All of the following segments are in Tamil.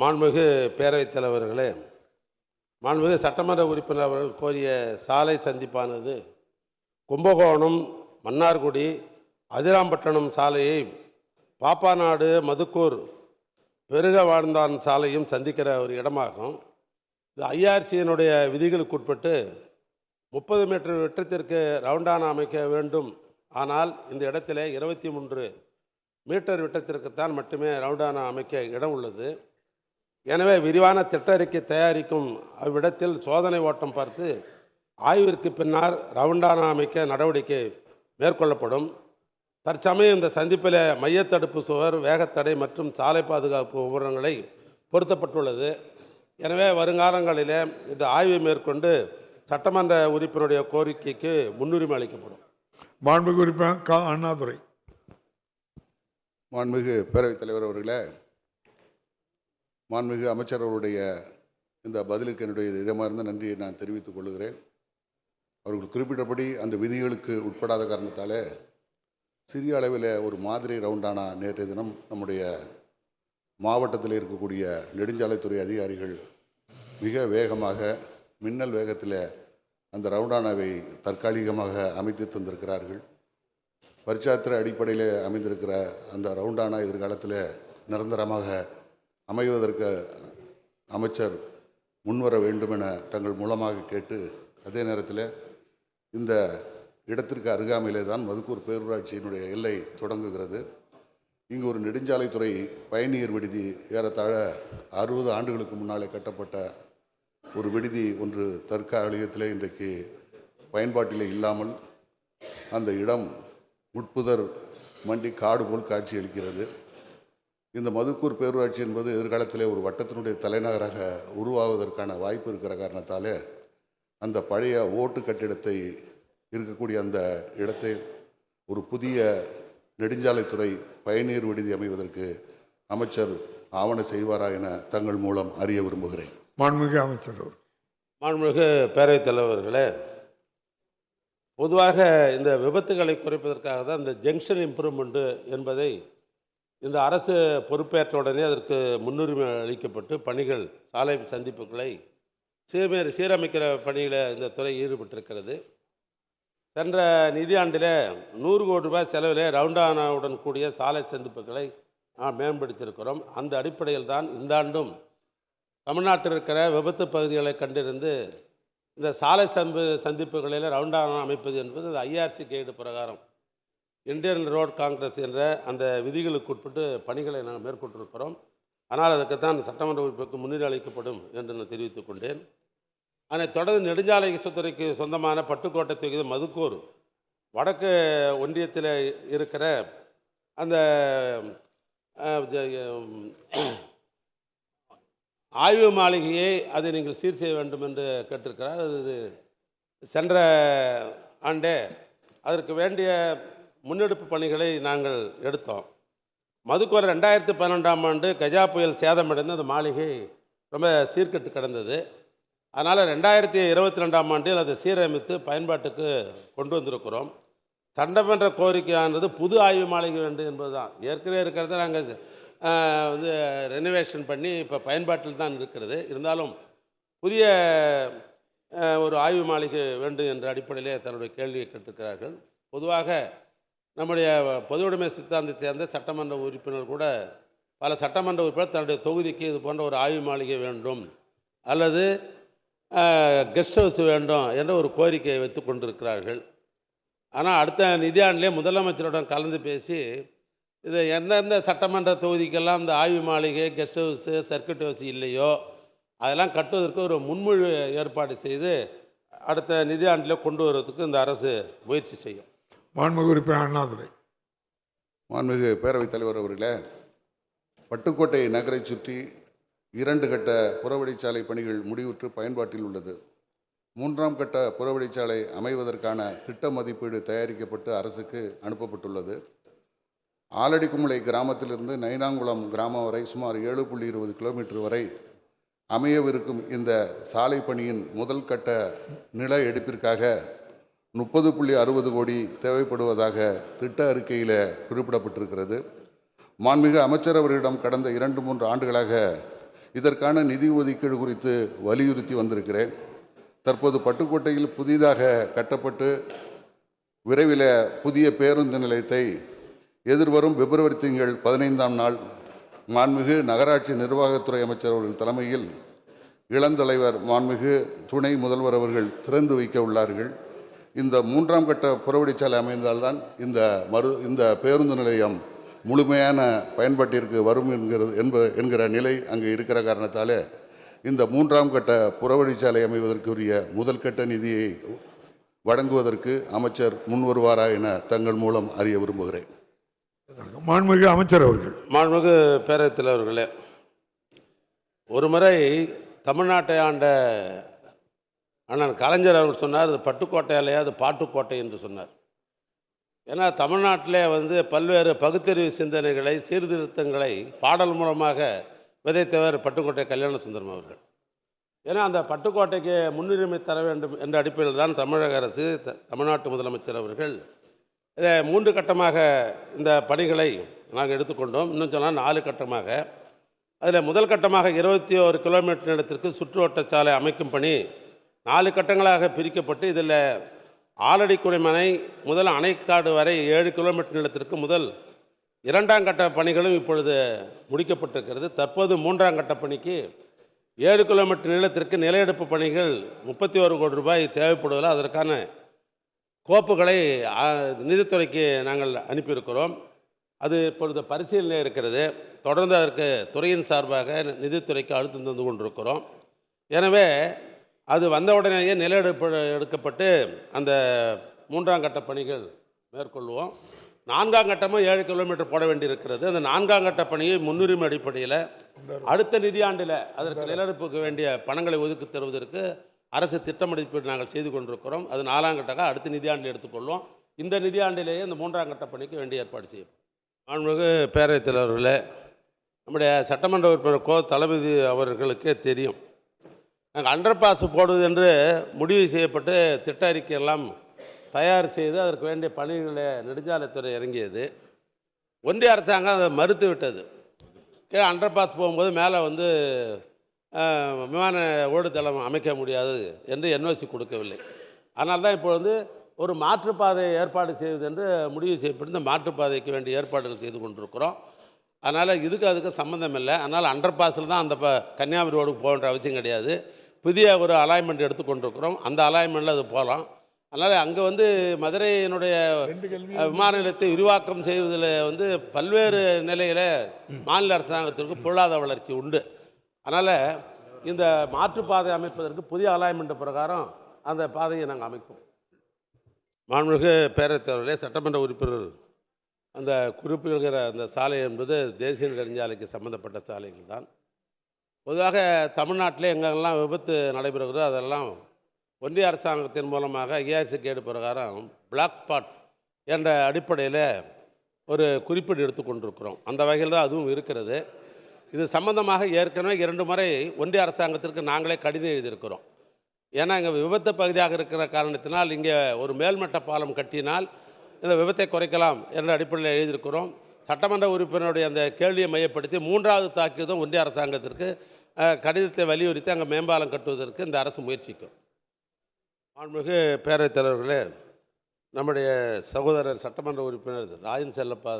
மாண்புமிகு பேரவைத் தலைவர்களே மாண்புமிகு சட்டமன்ற உறுப்பினர் அவர்கள் கோரிய சாலை சந்திப்பானது கும்பகோணம் மன்னார்குடி அதிராம்பட்டினம் சாலையை பாப்பாநாடு மதுக்கூர் பெருக வாழ்ந்தான் சாலையும் சந்திக்கிற ஒரு இடமாகும். இது ஐஆர்சியினுடைய விதிகளுக்கு உட்பட்டு முப்பது மீட்டர் வெற்றத்திற்கு ரவுண்டான அமைக்க வேண்டும். ஆனால் இந்த இடத்திலே இருபத்தி மூன்று மீட்டர் விட்டத்திற்குத்தான் மட்டுமே ரவுண்டானா அமைக்க இடம் உள்ளது. எனவே விரிவான திட்ட அறிக்கை தயாரிக்கும் அவ்விடத்தில் சோதனை ஓட்டம் பார்த்து ஆய்விற்கு பின்னர் ரவுண்டானா அமைக்க நடவடிக்கை மேற்கொள்ளப்படும். தற்சமயம் இந்த சந்திப்பில் மையத்தடுப்பு சுவர் வேகத்தடை மற்றும் சாலை பாதுகாப்பு உபகரணங்களை பொருத்தப்பட்டுள்ளது. எனவே வருங்காலங்களிலே இந்த ஆய்வை மேற்கொண்டு சட்டமன்ற உறுப்பினருடைய கோரிக்கைக்கு முன்னுரிமை அளிக்கப்படும். மாண்புமிகு உறுப்பினர் கா. அண்ணாதுரை. மாண்புமிகு பேரவைத் தலைவர் அவர்களே மாண்புமிகு அமைச்சர் அவருடைய இந்த பதிலுக்கு என்னுடைய இதமார்ந்த நன்றியை நான் தெரிவித்துக் கொள்கிறேன். அவர்கள் குறிப்பிட்டபடி அந்த விதிகளுக்கு உட்படாத காரணத்தாலே சிறிய அளவில் ஒரு மாதிரி ரவுண்டானா நேற்றைய தினம் நம்முடைய மாவட்டத்தில் இருக்கக்கூடிய நெடுஞ்சாலைத்துறை அதிகாரிகள் மிக வேகமாக மின்னல் வேகத்தில் அந்த ரவுண்டானாவை தற்காலிகமாக அமைத்து தந்திருக்கிறார்கள். பரிச்சாத்திர அடிப்படையில் அமைந்திருக்கிற அந்த ரவுண்டானா எதிர்காலத்தில் நிரந்தரமாக அமைவதற்கு அமைச்சர் முன்வர வேண்டும் என தங்கள் மூலமாக கேட்டு அதே நேரத்தில் இந்த இடத்திற்கு அருகாமையிலே தான் மதுக்கூர் பேரூராட்சியினுடைய எல்லை தொடங்குகிறது. இங்கு ஒரு நெடுஞ்சாலைத்துறை பயணியர் விடுதி ஏறத்தாழ அறுபது ஆண்டுகளுக்கு முன்னாலே கட்டப்பட்ட ஒரு விடுதி ஒன்று தற்காலிகத்திலே இன்றைக்கு பயன்பாட்டிலே இல்லாமல் அந்த இடம் முட்புதர் மண்டி காடு போல் காட்சியளிக்கிறது. இந்த மதுக்கூர் பேரூராட்சி என்பது எதிர்காலத்திலே ஒரு வட்டத்தினுடைய தலைநகராக உருவாவதற்கான வாய்ப்பு இருக்கிற காரணத்தாலே அந்த பழைய ஓட்டு கட்டிடத்தை இருக்கக்கூடிய அந்த இடத்தை ஒரு புதிய நெடுஞ்சாலைத்துறை பயணியர் விடுதி அமைவதற்கு அமைச்சர் ஆவண செய்வாரா என தங்கள் மூலம் அறிய விரும்புகிறேன். மாண்புமிகு அமைச்சர் மாண்புமிகு பேரவைத் தலைவர்களே பொதுவாக இந்த விபத்துகளை குறைப்பதற்காக தான் இந்த ஜங்ஷன் இம்ப்ரூவ்மெண்ட்டு என்பதை இந்த அரசு பொறுப்பேற்ற உடனே அதற்கு முன்னுரிமை அளிக்கப்பட்டு பணிகள் சாலை சந்திப்புகளை சீர்மே சீரமைக்கிற பணியில் இந்த துறை ஈடுபட்டிருக்கிறது. சென்ற நிதியாண்டில் நூறு கோடி ரூபாய் செலவில் ரவுண்டானாவுடன் கூடிய சாலை சந்திப்புகளை நாம் மேம்படுத்தியிருக்கிறோம். அந்த அடிப்படையில் தான் இந்த ஆண்டும் தமிழ்நாட்டில் இருக்கிற விபத்து பகுதிகளை கண்டிருந்து இந்த சாலை சந்தி சந்திப்புகளில் ரவுண்டானா அமைப்பது என்பது ஐஆர்சி கைடு பிரகாரம். இந்தியன் ரோட் காங்கிரஸ் என்ற அந்த விதிகளுக்கு உட்பட்டு பணிகளை நாங்கள் மேற்கொண்டிருக்கிறோம். ஆனால் அதுக்குத்தான் சட்டமன்ற உறுப்பிற்கு முன்னுரிமை அளிக்கப்படும் என்று நான் தெரிவித்துக் கொண்டேன். அதனைத் தொடர்ந்து நெடுஞ்சாலை சுத்துறைக்கு சொந்தமான பட்டுக்கோட்டை தொகுதி மதுக்கூர் வடக்கு ஒன்றியத்தில் இருக்கிற அந்த ஆய்வு மாளிகையை அதை நீங்கள் சீர் செய்ய வேண்டும் என்று கேட்டிருக்கிறார். அது இது சென்ற ஆண்டே அதற்கு வேண்டிய முன்னெடுப்பு பணிகளை நாங்கள் எடுத்தோம். மதுக்கோர் ரெண்டாயிரத்து பன்னெண்டாம் ஆண்டு கஜா புயல் சேதமடைந்து அந்த மாளிகை ரொம்ப சீர்கெட்டு கிடந்தது. அதனால் ரெண்டாயிரத்தி இருபத்தி ரெண்டாம் ஆண்டில் அதை சீரமைத்து பயன்பாட்டுக்கு கொண்டு வந்திருக்கிறோம். சட்டமன்ற கோரிக்கையானது புது ஆய்வு மாளிகை வேண்டும் என்பது தான் ஏற்கனவே இருக்கிறத நாங்கள் வந்து ரெனோவேஷன் பண்ணி இப்போ பயன்பாட்டில் தான் இருக்கிறது. இருந்தாலும் புதிய ஒரு ஆய்வு மாளிகை வேண்டும் என்ற அடிப்படையிலே தன்னுடைய கேள்வியை கேட்டிருக்கிறார்கள். பொதுவாக நம்முடைய பொது உடைமை சித்தாந்தத்தை சேர்ந்த சட்டமன்ற உறுப்பினர் கூட பல சட்டமன்ற உறுப்பினர் தன்னுடைய தொகுதிக்கு இது போன்ற ஒரு ஆய்வு மாளிகை வேண்டும் அல்லது கெஸ்ட் ஹவுஸ் வேண்டும் என்ற ஒரு கோரிக்கையை வைத்து கொண்டிருக்கிறார்கள். ஆனால் அடுத்த நிதியாண்டிலே முதலமைச்சருடன் கலந்து பேசி இது எந்தெந்த சட்டமன்ற தொகுதிக்கெல்லாம் இந்த ஆய்வு மாளிகை கெஸ்ட் ஹவுஸு சர்க்கிட் ஹவுஸ் இல்லையோ அதெல்லாம் கட்டுவதற்கு ஒரு முன்மொழி ஏற்பாடு செய்து அடுத்த நிதியாண்டில் கொண்டு வர்றதுக்கு இந்த அரசு முயற்சி செய்யும். மாண்புமிகு உறுப்பினர் அண்ணாதுரை. மாண்புமிகு பேரவைத் தலைவர் அவர்களே பட்டுக்கோட்டை நகரை சுற்றி இரண்டு கட்ட புறவழிச்சாலை பணிகள் முடிவுற்று பயன்பாட்டில் உள்ளது. மூன்றாம் கட்ட புறவழிச்சாலை அமைவதற்கான திட்ட மதிப்பீடு தயாரிக்கப்பட்டு அரசுக்கு அனுப்பப்பட்டுள்ளது. ஆலடிக்குமலை கிராமத்திலிருந்து நைனாங்குளம் கிராமம் வரை சுமார் ஏழு புள்ளி இருபது கிலோமீட்டர் வரை அமையவிருக்கும் இந்த சாலை பணியின் முதல் கட்ட நில எடுப்பிற்காக முப்பது புள்ளி அறுபது கோடி தேவைப்படுவதாக திட்ட அறிக்கையில் குறிப்பிடப்பட்டிருக்கிறது. மாண்மிகு அமைச்சர் அவர்களிடம் கடந்த இரண்டு மூன்று ஆண்டுகளாக இதற்கான நிதி ஒதுக்கீடு குறித்து வலியுறுத்தி வந்திருக்கிறேன். தற்போது பட்டுக்கோட்டையில் புதிதாக கட்டப்பட்டு விரைவில் புதிய பேருந்து நிலையத்தை எதிர்வரும் பிப்ரவரி திங்கள் பதினைந்தாம் நாள் மாண்மிகு நகராட்சி நிர்வாகத்துறை அமைச்சர் அவர்கள் தலைமையில் இளந்தலைவர் மாண்மிகு துணை முதல்வர் அவர்கள் திறந்து வைக்க உள்ளார்கள். இந்த மூன்றாம் கட்ட புறவழிச்சாலை அமைந்தால்தான் இந்த மறு இந்த பேருந்து நிலையம் முழுமையான பயன்பாட்டிற்கு வரும் என்கிறது என்ப என்கிற நிலை அங்கே இருக்கிற காரணத்தால் இந்த மூன்றாம் கட்ட புறவழிச்சாலை அமைவதற்குரிய முதல் கட்ட நிதியை வழங்குவதற்கு அமைச்சர் முன்வருவாரா என தங்கள் மூலம் அறிய விரும்புகிறேன். மாண்புமிகு அமைச்சர் அவர்கள். மாண்புமிகு பேரவைத் தலைவர்களே ஒரு முறை தமிழ்நாட்டை ஆண்ட அண்ணன் கலைஞர் அவர்கள் சொன்னார் அது பட்டுக்கோட்டை இல்லையா அது பாட்டுக்கோட்டை என்று சொன்னார். ஏன்னா தமிழ்நாட்டிலே வந்து பல்வேறு பகுத்தறிவு சிந்தனைகளை சீர்திருத்தங்களை பாடல் மூலமாக விதைத்தவர் பட்டுக்கோட்டை கல்யாண சுந்தரம் அவர்கள். ஏன்னா அந்த பட்டுக்கோட்டைக்கு முன்னுரிமை தர வேண்டும் என்ற அடிப்படையில் தான் தமிழக அரசு த- தமிழ்நாட்டு முதலமைச்சர் அவர்கள் இதை மூன்று கட்டமாக இந்த பணிகளை நாங்கள் எடுத்துக்கொண்டோம். இன்னும் சொன்னால் நாலு கட்டமாக. அதில் முதல் கட்டமாக இருபத்தி ஒரு கிலோமீட்டர் நிலத்திற்கு சுற்றுவட்ட சாலை அமைக்கும் பணி நாலு கட்டங்களாக பிரிக்கப்பட்டு இதில் ஆலடி குறைமனை முதல் அணைக்காடு வரை ஏழு கிலோமீட்டர் நிலத்திற்கு முதல் இரண்டாம் கட்ட பணிகளும் இப்பொழுது முடிக்கப்பட்டிருக்கிறது. தற்போது மூன்றாம் கட்ட பணிக்கு ஏழு கிலோமீட்டர் நீளத்திற்கு நிலையெடுப்பு பணிகள் முப்பத்தி ஒரு கோடி ரூபாய் தேவைப்படுவதால் அதற்கான கோப்புகளை நிதித்துறைக்கு நாங்கள் அனுப்பியிருக்கிறோம். அது இப்பொழுது பரிசீலனை இருக்கிறது. தொடர்ந்து அதற்கு துறையின் சார்பாக நிதித்துறைக்கு அழுத்தம் தந்து கொண்டிருக்கிறோம். எனவே அது வந்த உடனேயே நிலையெடுப்பு எடுக்கப்பட்டு அந்த மூன்றாம் கட்ட பணிகள் மேற்கொள்வோம். நான்காம் கட்டமும் ஏழு கிலோமீட்டர் போட வேண்டியிருக்கிறது. அந்த நான்காம் கட்ட பணியை முன்னுரிமை அடிப்படையில் அடுத்த நிதியாண்டில் அதற்கு நிலநடுப்புக்கு வேண்டிய பணங்களை ஒதுக்கி தருவதற்கு அரசு திட்டமதிப்பீடு நாங்கள் செய்து கொண்டிருக்கிறோம். அது நாலாம் கட்டமாக அடுத்த நிதியாண்டில் எடுத்துக்கொள்வோம். இந்த நிதியாண்டிலேயே இந்த மூன்றாம் கட்ட பணிக்கு வேண்டிய ஏற்பாடு செய்யும் மாண்புமிகு பேரவைத் தலைவர்களே நம்முடைய சட்டமன்ற உறுப்பினர் கோ தளபதி அவர்களுக்கே தெரியும். நாங்கள் அண்டர் பாஸ் போடுவது என்று முடிவு செய்யப்பட்டு திட்ட அறிக்கையெல்லாம் தயார் செய்து அதற்கு வேண்டிய பணிகளை நெடுஞ்சாலைத்துறை இறங்கியது. ஒன்றிய அரசாங்கம் அதை மறுத்து விட்டது. கீழே அண்டர் பாஸ் போகும்போது மேலே வந்து விமான ஓடுதளம் அமைக்க முடியாது என்று என்ஓசி கொடுக்கவில்லை. அதனால தான் இப்போ வந்து ஒரு மாற்றுப்பாதை ஏற்பாடு செய்வது என்று முடிவு செய்யப்பட்டு இந்த மாற்றுப்பாதைக்கு வேண்டிய ஏற்பாடுகள் செய்து கொண்டிருக்கிறோம். அதனால் இதுக்கு அதுக்கு சம்மந்தம் இல்லை. அதனால் அண்டர் பாஸில் தான் அந்த ப கன்னியாகுமரி ரோடுக்கு போகின்ற அவசியம் கிடையாது. புதிய ஒரு அலைன்மெண்ட் எடுத்து கொண்டிருக்கிறோம் அந்த அலைன்மெண்ட்டில் அது போகலாம் அதனால் அங்கே வந்து மதுரையினுடைய விமான நிலையத்தை விரிவாக்கம் செய்வதில் வந்து பல்வேறு நிலையில் மாநில அரசாங்கத்திற்கு பொருளாதார வளர்ச்சி உண்டு. அதனால் இந்த மாற்றுப்பாதை அமைப்பதற்கு புதிய அலைன்மெண்ட் பிரகாரம் அந்த பாதையை நாங்கள் அமைப்போம். மாண்புமிகு பேரவைத் தலைவர்களே சட்டமன்ற உறுப்பினர் அந்த குறிப்பிடுகிற அந்த சாலை என்பது தேசிய நெடுஞ்சாலைக்கு சம்பந்தப்பட்ட சாலைகள் தான். பொதுவாக தமிழ்நாட்டில் எங்கெல்லாம் விபத்து நடைபெறுகிறதோ அதெல்லாம் ஒன்றிய அரசாங்கத்தின் மூலமாக ஐஆர்சி கேடு பிரகாரம் பிளாக் ஸ்பாட் என்ற அடிப்படையில் ஒரு குறிப்பீடு எடுத்துக்கொண்டிருக்கிறோம் அந்த வகையில் தான் அதுவும் இருக்கிறது. இது சம்பந்தமாக ஏற்கனவே இரண்டு முறை ஒன்றிய அரசாங்கத்திற்கு நாங்களே கடிதம் எழுதியிருக்கிறோம். ஏன்னா இங்கே விபத்து பகுதியாக இருக்கிற காரணத்தினால் இங்கே ஒரு மேல்மட்ட பாலம் கட்டினால் இந்த விபத்தை குறைக்கலாம் என்ற அடிப்படையில் எழுதியிருக்கிறோம். சட்டமன்ற உறுப்பினருடைய அந்த கேள்வியை மையப்படுத்தி மூன்றாவது தாக்கியதும் ஒன்றிய அரசாங்கத்திற்கு கடிதத்தை வலியுறுத்தி அங்கே மேம்பாலம் கட்டுவதற்கு இந்த அரசு முயற்சிக்கும். மாண்புமிகு பேரவைத் தலைவர்களே நம்முடைய சகோதரர் சட்டமன்ற உறுப்பினர் ராஜன் செல்லப்பா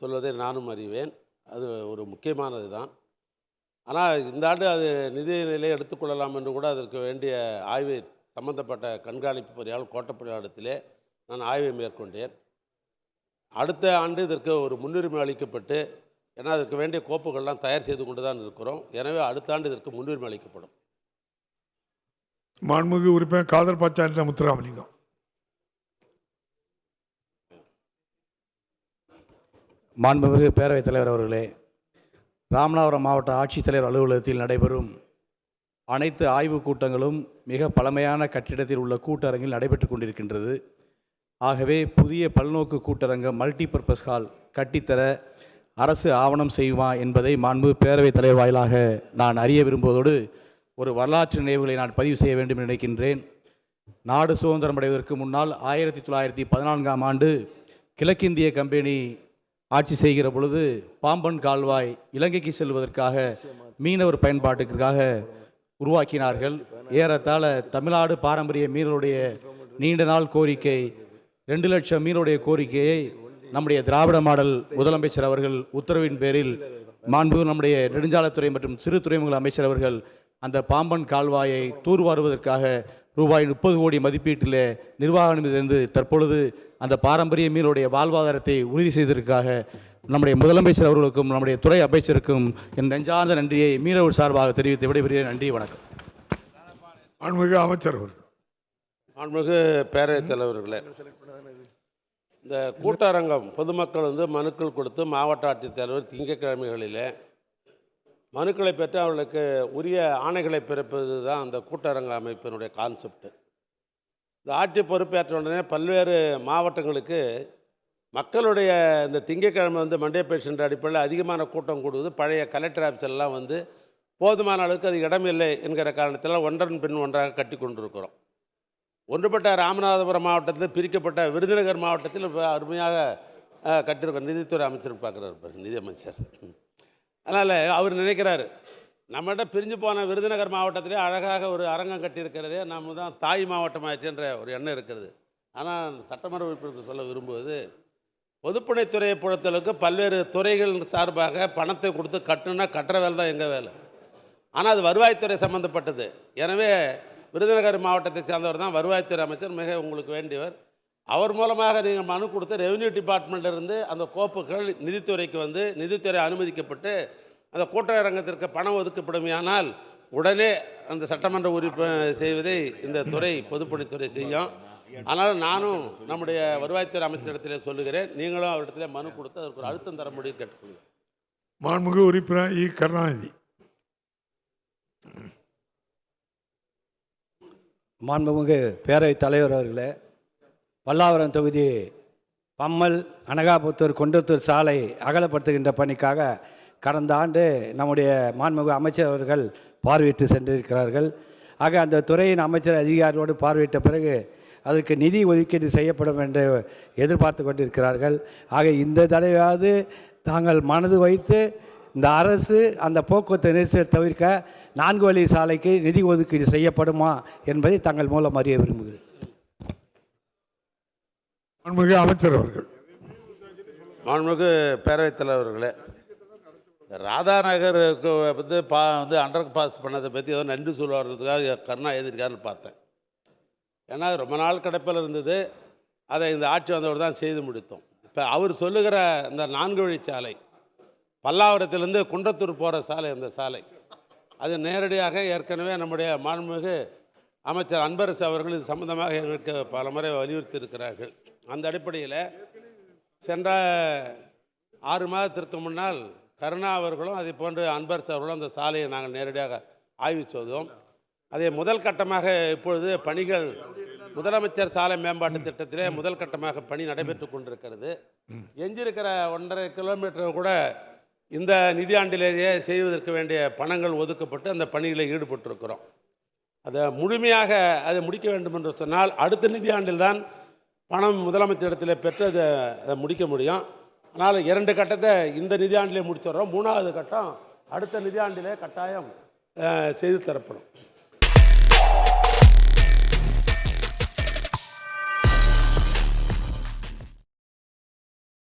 சொல்வதை நானும் அறிவேன். அது ஒரு முக்கியமானது தான். ஆனால் இந்த ஆண்டு அது நிதி எடுத்துக்கொள்ளலாம் என்று கூட அதற்கு வேண்டிய ஆய்வை சம்பந்தப்பட்ட கண்காணிப்பு பொறியால் கோட்டப்பணியாளத்திலே நான் ஆய்வை மேற்கொண்டேன். அடுத்த ஆண்டு இதற்கு ஒரு முன்னுரிமை அளிக்கப்பட்டு ஏன்னா அதற்கு வேண்டிய கோப்புகள்லாம் தயார் செய்து கொண்டு தான் இருக்கிறோம். எனவே அடுத்த ஆண்டு இதற்கு முன்னுரிமை அளிக்கப்படும். மாண்புமிகு உறுப்பினர் காதர் பாச்சாரி முத்துராமலிங்கம். மாண்புமிகு பேரவைத் தலைவர் அவர்களே ராமநாதபுரம் மாவட்ட ஆட்சித்தலைவர் அலுவலகத்தில் நடைபெறும் அனைத்து ஆய்வுக் கூட்டங்களும் மிக பழமையான கட்டிடத்தில் உள்ள கூட்டரங்கில் நடைபெற்று கொண்டிருக்கின்றது. ஆகவே புதிய பல்நோக்கு கூட்டரங்கம் மல்டிபர்பஸ் ஹால் கட்டித்தர அரசு ஆவணம் செய்யுமா என்பதை மாண்பு பேரவைத் தலைவர் வாயிலாக நான் அறிய விரும்புவதோடு ஒரு வரலாற்று நினைவுகளை நான் பதிவு செய்ய வேண்டும் நினைக்கின்றேன். நாடு சுதந்திரம் அடைவதற்கு முன்னால் ஆயிரத்தி தொள்ளாயிரத்தி பதினான்காம் ஆண்டு கிழக்கிந்திய கம்பெனி ஆட்சி செய்கிற பொழுது பாம்பன் கால்வாய் இலங்கைக்கு செல்வதற்காக மீனவர் பயன்பாட்டுக்காக உருவாக்கினார்கள். ஏறத்தாழ தமிழ்நாடு பாரம்பரிய மீனவருடைய நீண்ட நாள் கோரிக்கை ரெண்டு லட்சம் மீனுடைய கோரிக்கையை நம்முடைய திராவிட மாடல் முதலமைச்சர் அவர்கள் உத்தரவின் பேரில் மாண்பு நம்முடைய நெடுஞ்சாலைத்துறை மற்றும் சிறு துறைமுக அமைச்சர் அவர்கள் அந்த பாம்பன் கால்வாயை தூர்வாருவதற்காக ரூபாய் முப்பது கோடி மதிப்பீட்டில் நிர்வாக தற்பொழுது அந்த பாரம்பரிய மீனுடைய வாழ்வாதாரத்தை உறுதி செய்ததற்காக நம்முடைய முதலமைச்சர் அவர்களுக்கும் நம்முடைய துறை அமைச்சருக்கும் என் நெஞ்சார்ந்த நன்றியை மீனவர் சார்பாக தெரிவித்து விடைபெறுகிறேன். நன்றி வணக்கம். மாண்புமிகு அமைச்சர் அவர்கள். மாண்புமிகு பேரவைத் தலைவர்களே. இந்த கூட்டரங்கம் பொதுமக்கள் வந்து மனுக்கள் கொடுத்து மாவட்ட ஆட்சித்தலைவர் திங்கட்கிழமைகளிலே மனுக்களை பெற்று அவர்களுக்கு உரிய ஆணைகளை பிறப்பது தான் அந்த கூட்டரங்க அமைப்பினுடைய கான்செப்ட் இந்த ஆட்சி பொறுப்பேற்ற உடனே பல்வேறு மாவட்டங்களுக்கு மக்களுடைய இந்த திங்கட்கிழமை வந்து மண்டே பேஷண்ட் அடிப்படையில் அதிகமான கூட்டம் கூடுவது பழைய கலெக்டர் ஆஃபீஸ் எல்லாம் வந்து போதுமான அளவுக்கு அது இடமில்லை என்கிற காரணத்தில் ஒன்றன் பின் ஒன்றாக கட்டி கொண்டிருக்கிறோம். ஒன்றுபட்ட ராமநாதபுரம் மாவட்டத்தில் பிரிக்கப்பட்ட விருதுநகர் மாவட்டத்தில் இப்போ அருமையாக கட்டிருக்க நிதித்துறை அமைச்சர் பார்க்குறாரு பாரு நிதி அமைச்சர் அதனால் அவர் நினைக்கிறாரு நம்மகிட்ட பிரிஞ்சு போன விருதுநகர் மாவட்டத்திலே அழகாக ஒரு அரங்கம் கட்டியிருக்கிறதே நம்ம தான் தாய் மாவட்டமாச்சுன்ற ஒரு எண்ணம் இருக்கிறது. ஆனால் சட்டமன்ற உறுப்பினருக்கு சொல்ல விரும்புவது பொதுப்பணித்துறையை பொறுத்தளவுக்கு பல்வேறு துறைகள் சார்பாக பணத்தை கொடுத்து கட்டணுன்னா கட்டுற வேலை தான் எங்கள் வேலை. ஆனால் அது வருவாய்த்துறை சம்மந்தப்பட்டது எனவே விருதுநகர் மாவட்டத்தை சேர்ந்தவர் தான் வருவாய்த்துறை அமைச்சர். மிக உங்களுக்கு வேண்டியவர். அவர் மூலமாக நீங்கள் மனு கொடுத்து ரெவன்யூ டிபார்ட்மெண்ட்லேருந்து அந்த கோப்புகள் நிதித்துறைக்கு வந்து நிதித்துறை அனுமதிக்கப்பட்டு அந்த கூட்டரங்கத்திற்கு பணம் ஒதுக்கப்படுமையானால் உடனே அந்த சட்டமன்ற உறுப்பு செய்வதை இந்த துறை பொதுப்பணித்துறை செய்யும். ஆனால் நானும் நம்முடைய வருவாய்த்துறை அமைச்சரிடத்திலே சொல்லுகிறேன். நீங்களும் அவரிடத்திலே மனு கொடுத்து அதற்கு ஒரு அழுத்தம் தர முடியும் கேட்டுக்கொள்கிறேன். மாண்புமிகு உறுப்பினர் இ. கருணாநிதி. மாண்புமிகு பேரவைத் தலைவர் அவர்களே பல்லாவரம் தொகுதி பம்மல் அனகாபுத்தூர் கொண்டத்தூர் சாலை அகலப்படுத்துகின்ற பணிக்காக கடந்த ஆண்டு நம்முடைய மாண்புமிகு அமைச்சர் அவர்கள் பார்வையிட்டு சென்றிருக்கிறார்கள். ஆக அந்த துறையின் அமைச்சர் அதிகாரியோடு பார்வையிட்ட பிறகு அதற்கு நிதி ஒதுக்கீடு செய்யப்படும் என்று எதிர்பார்த்து கொண்டிருக்கிறார்கள். ஆக இந்த தடவையாவது தாங்கள் மனது வைத்து இந்த அரசு அந்த போக்குவரத்து நெரிசலை தவிர்க்க நான்கு வழி சாலைக்கு நிதி ஒதுக்கீடு செய்யப்படுமா என்பதை தங்கள் மூலம் அறிய விரும்புகிறேன். மாண்புமிகு அமைச்சர் அவர்கள். மாண்புமிகு பேரவைத் தலைவர்களே இந்த ராதாநகருக்கு வந்து பா வந்து அண்டர் பாஸ் பண்ணதை பற்றி ஏதோ நன்றி சொல்லுவார்றதுக்காக கருணா எழுதியிருக்காருன்னு பார்த்தேன். ஏன்னா அது ரொம்ப நாள் கிடப்பில் இருந்தது. அதை இந்த ஆட்சி வந்தவர் தான் செய்து முடித்தோம். இப்போ அவர் சொல்லுகிற இந்த நான்கு வழிச்சாலை பல்லாவரத்திலிருந்து குன்றத்தூர் போகிற சாலை அந்த சாலை. அது நேரடியாக ஏற்கனவே நம்முடைய மாண்புமிகு அமைச்சர் அன்பரசு அவர்கள் இது சம்பந்தமாக எனக்கு பல முறை வலியுறுத்தி இருக்கிறார்கள் அந்த அடிப்படையில் சென்ற ஆறு மாதத்திற்கு முன்னால் கருணா அவர்களும் அதே போன்று அன்பரசு அவர்களும் அந்த சாலையை நாங்கள் நேரடியாக ஆய்வு செய்தோம். அதை முதல் கட்டமாக இப்பொழுது பணிகள் முதலமைச்சர் சாலை மேம்பாட்டு திட்டத்திலே முதல் கட்டமாக பணி நடைபெற்று கொண்டிருக்கிறது. எஞ்சிருக்கிற ஒன்றரை கிலோமீட்டர் கூட இந்த நிதியாண்டிலேயே செய்வதற்கு வேண்டிய பணங்கள் ஒதுக்கப்பட்டு அந்த பணியில் ஈடுபட்டிருக்கிறோம். அதை முழுமையாக அதை முடிக்க வேண்டும் என்று சொன்னால் அடுத்த நிதியாண்டில் தான் பணம் முதலமைச்சரிடத்தில் பெற்று அதை அதை முடிக்க முடியும். ஆனால் இரண்டு கட்டத்தை இந்த நிதியாண்டிலே முடிச்சிடுறோம். மூணாவது கட்டம் அடுத்த நிதியாண்டிலே கட்டாயம் செய்து தரப்படும்.